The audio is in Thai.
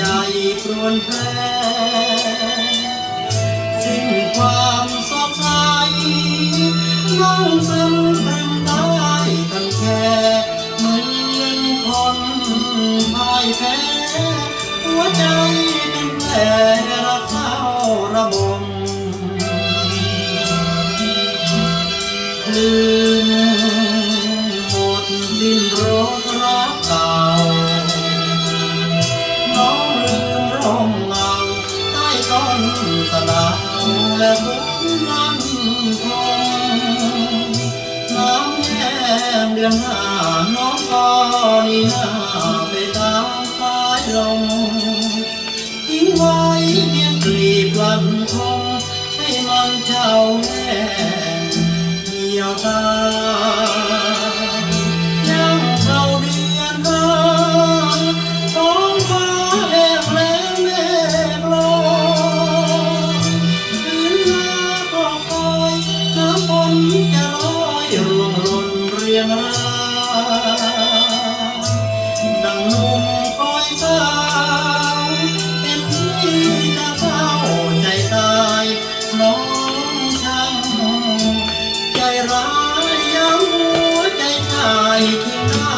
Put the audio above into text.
ใจครวนแปรสิ้นความสดใสน้องซึมเต็มตายกันแค่เหมือนคนพ่ายแพ้หัวใจเป็นแผลรักเข้าระบมลืมหม มเดือนหาน้องก็นี่หน้าไปตามสายลมทิ้งไว้เพียงกลีบลันคงให้มันเจ้าแน่เหี่ยวตา งรายดังหนุ่มคอยสาเป็นที่จะเศร้าใจตายน้องช้ำใจร้ายย้ำหัวใจชายที่หน้า